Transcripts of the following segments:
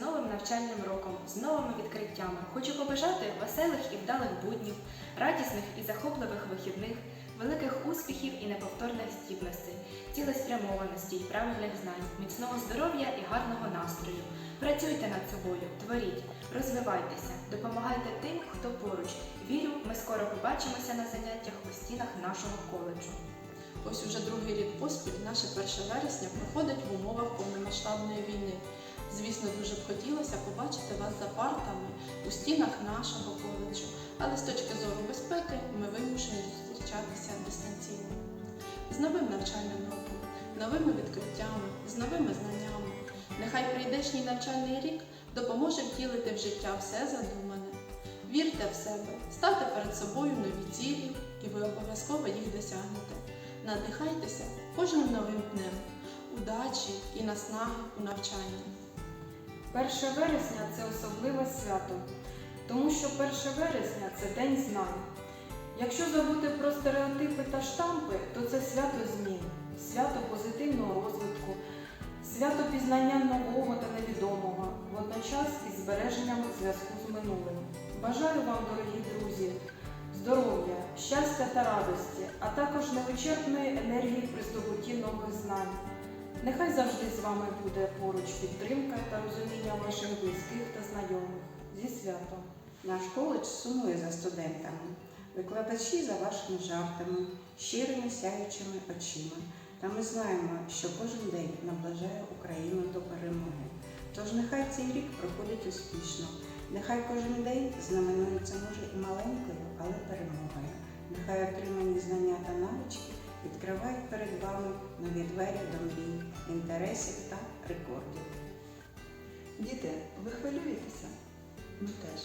новим навчальним роком, з новими відкриттями. Хочу побажати веселих і вдалих буднів, радісних і захопливих вихідних, великих успіхів і неповторних здібностей, цілеспрямованості і правильних знань, міцного здоров'я і гарного настрою. Працюйте над собою, творіть, розвивайтеся, допомагайте тим, хто поруч. Вірю, ми скоро побачимося на заняттях у стінах нашого коледжу. Ось уже другий рік поспіль, наше 1 вересня, проходить в умовах повномасштабної війни. Звісно, дуже б хотілося побачити вас за партами у стінах нашого коледжу, але з точки зору безпеки ми вимушені зустрічатися дистанційно. З новим навчальним роком, новими відкриттями, з новими знаннями. Нехай прийдешній навчальний рік допоможе втілити в життя все задумане. Вірте в себе, ставте перед собою нові цілі, і ви обов'язково їх досягнете. Надихайтеся кожним новим днем, удачі і наснаги у навчанні. 1 вересня це особливе свято, тому що 1 вересня це День знань. Якщо забути про стереотипи та штампи, то це свято змін, свято позитивного розвитку, свято пізнання нового та невідомого, водночас із збереженням зв'язку з минулим. Бажаю вам, дорогі друзі, здоров'я, щастя та радості, а також невичерпної енергії при здобутті нових знань. Нехай завжди з вами буде поруч підтримка та розуміння ваших близьких та знайомих. Зі святом! Наш коледж сумує за студентами, викладачі за вашими жартами, щирими сяючими очима. Та ми знаємо, що кожен день наближає Україну до перемоги. Тож нехай цей рік проходить успішно, нехай кожен день знаменується може і маленькою, але перемогою. Нехай отримані знання та навички відкривають перед вами нові двері до мрій, інтересів та рекордів. Діти, ви хвилюєтеся? Ми теж.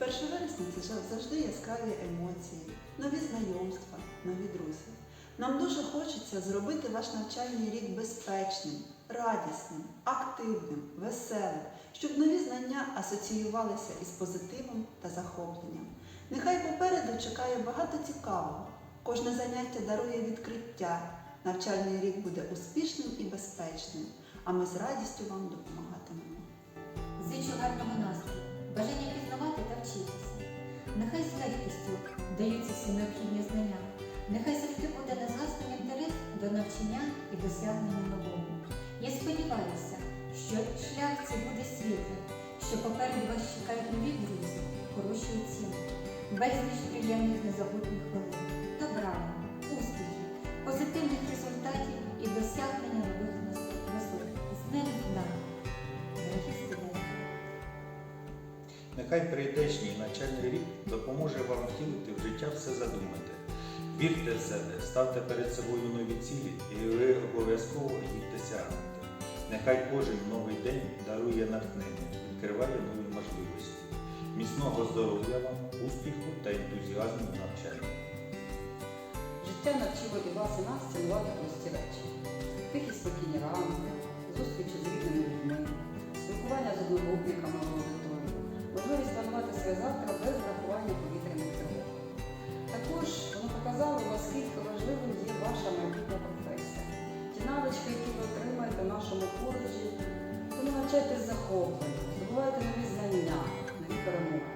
1 вересня це завжди яскраві емоції, нові знайомства, нові друзі. Нам дуже хочеться зробити ваш навчальний рік безпечним, радісним, активним, веселим, щоб нові знання асоціювалися із позитивом та захопленням. Нехай попереду чекає багато цікавого. Кожне заняття дарує відкриття. Навчальний рік буде успішним і безпечним, а ми з радістю вам допомагатимемо. Зичу гарного настрою, бажання пізнавати та вчитися. Нехай з легкістю даються всі необхідні знання. Нехай завжди буде незгасний інтерес до навчання і досягнення нового. Я сподіваюся, що шлях цей буде світлим, що попереду вас чекають нові друзі, хороші оцінки, безліч приємних незабутніх хвилин, вам, успіхів, позитивних результатів і досягнення нових висот. З ним знань. Дорогі студенти. Нехай прийдешній навчальний рік допоможе вам втілити в життя все задумати. Вірте в себе, ставте перед собою нові цілі, і ви обов'язково їх досягнете. Нехай кожен новий день дарує натхнення, відкриває нові можливості. Міцного здоров'я вам, успіху та ентузіазму в навчанні. Життя навчило вас і нас цінувати прості речі. Тихі спокійні ранки, зустрічі з рідними людьми, спілкування з одногрупниками аудиторії, можливість планувати своє завтра без врахування повітряних тривог. Також воно показало, наскільки важливим є ваша майбутня професія. Ті навички, які ви отримаєте в нашому коледжі, тому навчайтесь захоплення, здобувайте нові знання, нові перемоги.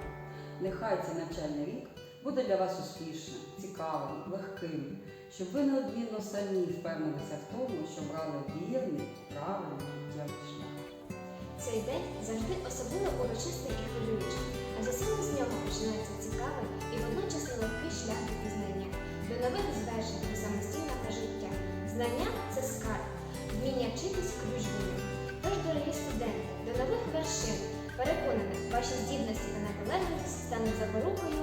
Нехай цей навчальний рік буде для вас успішним, цікавим, легким, щоб ви неодмінно самі впевнилися в тому, що брали вірний, правильний життєвий шлях. Цей день завжди особливо урочистий і хвилюючий, адже саме з нього починається цікавий і водночас нелегкий шлях до пізнання, до нових звершень до самостійного життя. Знання це скарб, вміння вчитись ключ них. Тож, дорогі студенти, до нових вершин, переконаних, ваші здібності та наполегливість стануть запорукою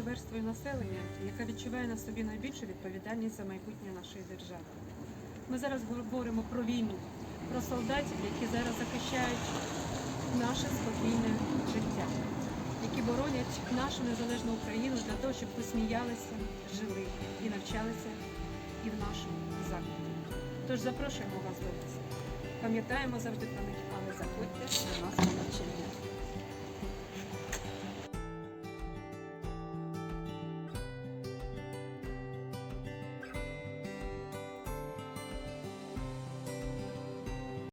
тією верствою населення, яка відчуває на собі найбільшу відповідальність за майбутнє нашої держави. Ми зараз говоримо про війну, про солдатів, які зараз захищають наше спокійне життя, які боронять нашу незалежну Україну для того, щоб ви сміялися, жили і навчалися і в нашому закладі. Тож запрошуємо вас до нас. Пам'ятаємо завжди про них, але заходьте до нас на навчання.